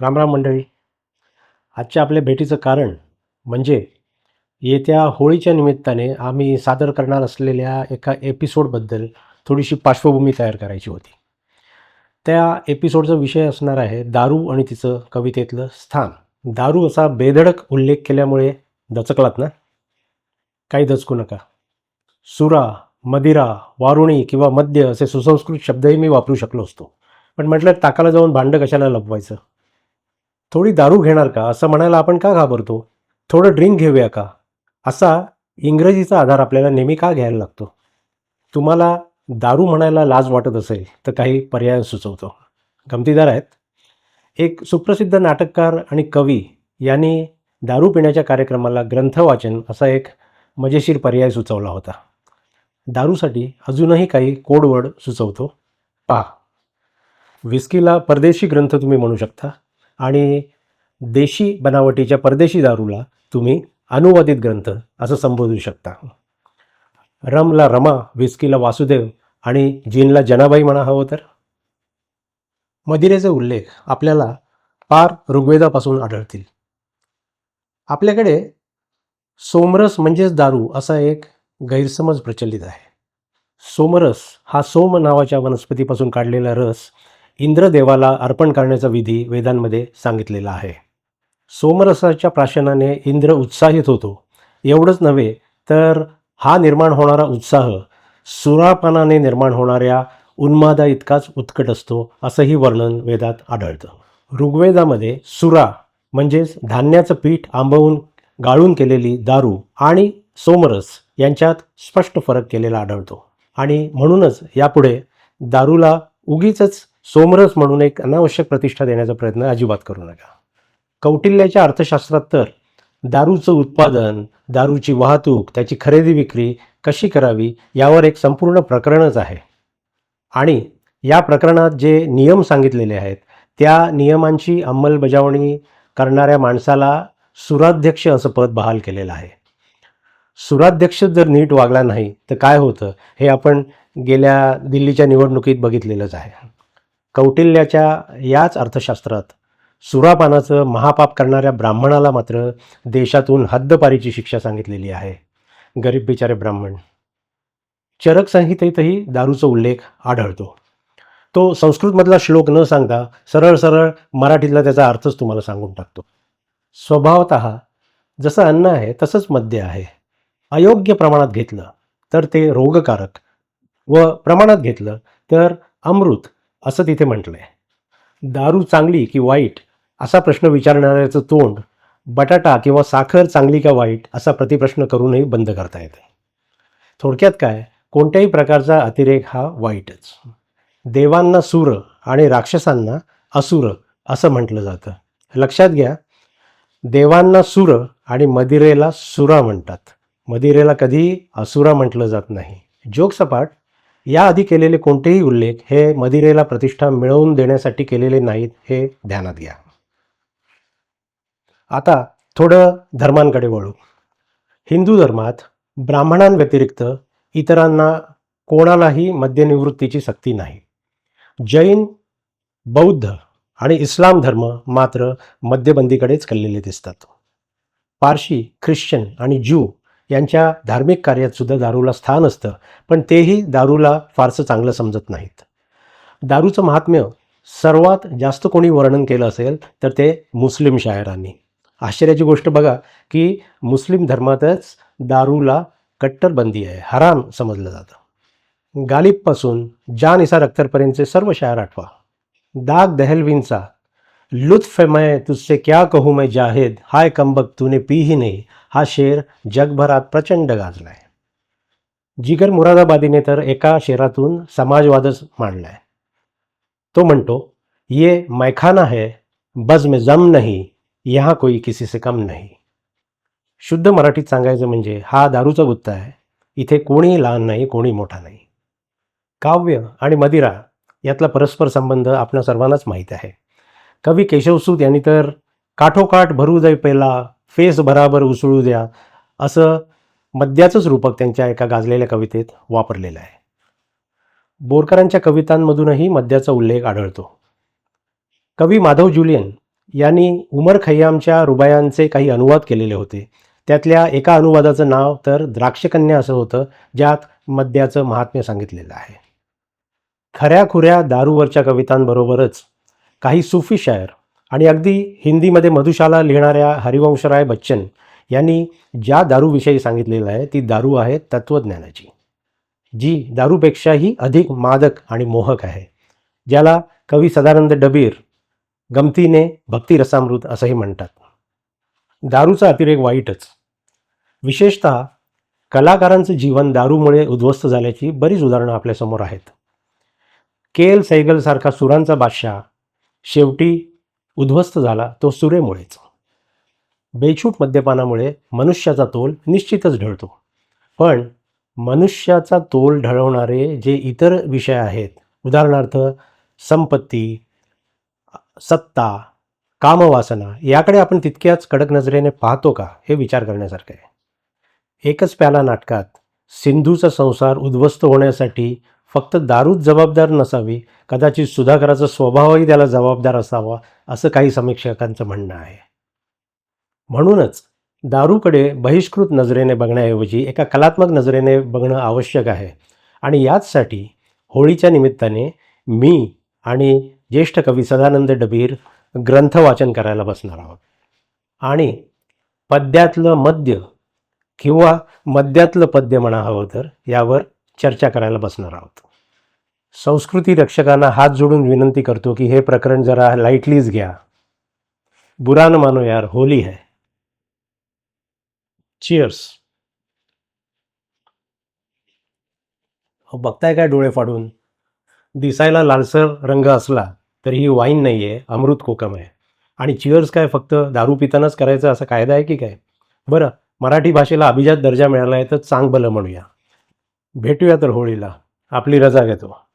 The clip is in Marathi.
रामराम मंडळी. आजच्या आपल्या भेटीचं कारण म्हणजे येत्या होळीच्या निमित्ताने आम्ही सादर करणार असलेल्या एका एपिसोडबद्दल थोडीशी पार्श्वभूमी तयार करायची होती. त्या एपिसोडचा विषय असणार आहे दारू आणि तिचं कवितेतलं स्थान. दारू असा बेधडक उल्लेख केल्यामुळे दचकलात ना? काही दचकू नका. सुरा मदिरा वारुणी किंवा मद्य असे सुसंस्कृत शब्दही मी वापरू शकलो असतो. पण म्हटलं ताकाला जाऊन भांडं कशाला लपवायचं? थोडी दारू घेणार का? असं म्हणायला आपण का घाबरतो? थोडं ड्रिंक घेऊया का? असा इंग्रजीचा आधार आपल्याला नेहमी का घ्यायला लागतो? तुम्हाला दारू म्हणायला लाज वाटत असेल तर काही पर्याय सुचवतो. गमतीदार आहेत. एक सुप्रसिद्ध नाटककार आणि कवी यांनी दारू पिण्याच्या कार्यक्रमाला ग्रंथवाचन असा एक मजेशीर पर्याय सुचवला होता. दारूसाठी अजूनही काही कोडवर्ड सुचवतो. पहा. विस्कीला परदेशी ग्रंथ तुम्ही म्हणू शकता. आणि देशी बनावटीच्या परदेशी दारूला तुम्ही अनुवादित ग्रंथ असं संबोधू शकता. रमला रमा विस्कीला वासुदेव आणि जीनला जनाबाई म्हणा हवं तर? मदिरेचे उल्लेख आपल्याला पार ऋग्वेदापासून आढळतील. आपल्याकडे सोमरस म्हणजेच दारू असा एक गैरसमज प्रचलित आहे. सोमरस हा सोम नावाच्या वनस्पतीपासून काढलेला रस इंद्रदेवाला अर्पण करण्याचा विधी वेदांमध्ये सांगितलेला आहे. सोमरसाच्या प्राशनाने इंद्र उत्साहित होतो. एवढंच नव्हे तर हा निर्माण होणारा उत्साह सुरापानाने निर्माण होणाऱ्या उन्मादा इतकाच उत्कट असतो असंही वर्णन वेदात आढळतं. ऋग्वेदामध्ये सुरा म्हणजेच धान्याचं पीठ आंबवून गाळून केलेली दारू आणि सोमरस यांच्यात स्पष्ट फरक केलेला आढळतो. आणि म्हणूनच यापुढे दारूला उगीच सोमरस म्हणून एक अनावश्यक प्रतिष्ठा देण्याचा प्रयत्न अजिबात करू नका. कौटिल्याच्या अर्थशास्त्रात तर दारूचं उत्पादन दारूची वाहतूक त्याची खरेदी विक्री कशी करावी यावर एक संपूर्ण प्रकरणच आहे. आणि या प्रकरणात जे नियम सांगितलेले आहेत त्या नियमांची अंमलबजावणी करणाऱ्या माणसाला सुराध्यक्ष असं पद बहाल केलेलं आहे. सुराध्यक्ष जर नीट वागला नाही तर काय होतं हे आपण गेल्या दिल्लीच्या निवडणुकीत बघितलेलंच आहे. कौटिल्याच्या याच अर्थशास्त्रात सुरापानाचं महापाप करणाऱ्या ब्राह्मणाला मात्र देशातून हद्दपारीची शिक्षा सांगितलेली आहे. गरीब बिचारे ब्राह्मण. चरक संहितेतही दारूचा उल्लेख आढळतो. तो संस्कृतमधला श्लोक न सांगता सरळ सरळ मराठीतला त्याचा अर्थच तुम्हाला सांगून टाकतो. स्वभावत जसं अन्न आहे तसंच मद्य आहे. अयोग्य प्रमाणात घेतलं तर ते रोगकारक. व प्रमाणात घेतलं तर अमृत. असं तिथे म्हटलं आहे दारू चांगली की वाईट असा प्रश्न विचारणाऱ्याचं तोंड बटाटा किंवा साखर चांगली का वाईट असा प्रतिप्रश्न करूनही बंद करता येते. थोडक्यात काय? कोणत्याही प्रकारचा अतिरेक हा वाईटच. देवांना सूर आणि राक्षसांना असुर असं म्हटलं जातं. लक्षात घ्या देवांना सूर आणि मदिरेला सुरा म्हणतात. मदिरेला कधीही असुरा म्हटलं जात नाही. जोक सपाट याआधी केलेले कोणतेही उल्लेख हे मदिरेला प्रतिष्ठा मिळवून देण्यासाठी केलेले नाहीत हे ध्यानात घ्या. आता थोडं धर्मांकडे वळू. हिंदू धर्मात ब्राह्मणांव्यतिरिक्त इतरांना कोणालाही मद्यनिवृत्तीची सक्ती नाही. जैन बौद्ध आणि इस्लाम धर्म मात्र मद्यबंदीकडेच कललेले दिसतात. पारशी ख्रिश्चन आणि ज्यू यांच्या धार्मिक कार्यात सुद्धा दारूला स्थान असतं पण तेही दारूला फारसं चांगलं समजत नाहीत. दारूचं महात्म्य सर्वात जास्त कोणी वर्णन केलं असेल तर ते मुस्लिम शायरांनी. आश्चर्याची गोष्ट बघा की मुस्लिम धर्मातच दारूला कट्टर बंदी आहे हराम समजलं जातं. गालिबपासून जान इसार अख्तरपर्यंतचे सर्व शायर आठवा. दाग दहलवींचा लुत्फ मैं तुझसे क्या कहूँ मैं जाहिद? हाय कमबक तूने पी ही नाही। हा शेर जगभरात प्रचंड गाजला आहे जिगर मुरादाबादीने तर एका शेरातून समाजवादच मांडला आहे तो म्हणतो ये मैखाना है बज में जम नाही यहाँ कोई किसी से कम नाही। शुद्ध मराठीत सांगायचं म्हणजे हा दारूचा गुत्ता आहे इथे कोणी लहान नाही कोणी मोठा नाही। काव्य आणि मदिरा यातला परस्पर संबंध आपल्या सर्वांनाच माहीत आहे। कवी केशवसूत यांनी तर काठोकाठ भरू दे पेला फेस भराभर उसळू द्या असं मद्याचंच रूपक त्यांच्या एका गाजलेल्या कवितेत वापरलेलं आहे. बोरकरांच्या कवितांमधूनही मद्याचा उल्लेख आढळतो. कवी माधव जुलियन यांनी उमर खय्यामच्या रुबायांचे काही अनुवाद केलेले होते. त्यातल्या एका अनुवादाचं नाव तर द्राक्षकन्या असं होतं ज्यात मद्याचं महात्म्य सांगितलेलं आहे. खऱ्या खुऱ्या दारूवरच्या कवितांबरोबरच काही सुफी शायर आणि अगदी हिंदीमध्ये मधुशाला लिहिणाऱ्या हरिवंशराय बच्चन यांनी ज्या दारूविषयी सांगितलेलं आहे ती दारू आहे तत्त्वज्ञानाची. जी दारूपेक्षाही अधिक मादक आणि मोहक आहे ज्याला कवी सदानंद डबीर गमतीने भक्तिरसामृत असंही म्हणतात. दारूचा अतिरेक वाईटच. विशेषत कलाकारांचं जीवन दारूमुळे उद्ध्वस्त झाल्याची बरीच उदाहरणं आपल्यासमोर आहेत. के एल सैगलसारखा सुरांचा बादशाह शेवटी उद्ध्वस्त झाला तो सुरेमुळेच बेछूट मद्यपानामुळे मनुष्याचा तोल निश्चितच ढळतो. पण मनुष्याचा तोल ढळवणारे जे इतर विषय आहेत उदाहरणार्थ संपत्ती सत्ता कामवासना याकडे आपण तितक्याच कडक नजरेने पाहतो का हे विचार करण्यासारखं आहे. एकच प्याला नाटकात सिंधूचा संसार उद्ध्वस्त होण्यासाठी फक्त दारूच जबाबदार नसावी कदाचित सुधाकराचा स्वभावही त्याला जबाबदार असावा असं काही समीक्षकांचं म्हणणं आहे. म्हणूनच दारूकडे बहिष्कृत नजरेने बघण्याऐवजी एका कलात्मक नजरेने बघणं आवश्यक आहे. आणि याचसाठी होळीच्या निमित्ताने मी आणि ज्येष्ठ कवी सदानंद डबीर ग्रंथ वाचन करायला बसणार आहोत. आणि पद्यातलं मद्य किंवा मद्यातलं पद्य म्हणा हवं तर यावर चर्चा करायला बसणार आहोत. संस्कृती रक्षकांना हात जोडून विनंती करतो की हे प्रकरण जरा लाईटलीच घ्या. बुरा न मानो यार होली है. चिअर्स बघताय काय डोळे फाडून? दिसायला लालसर रंग असला तरी ही वाईन नाही आहे अमृत कोकम आहे. आणि चिअर्स काय फक्त? दारू पितानाच करायचं असा कायदा आहे की काय? बरं मराठी भाषेला अभिजात दर्जा मिळाला आहे तर चांग भलं म्हणूया. भेटूया तर होळीला. आपली रजा घेतो.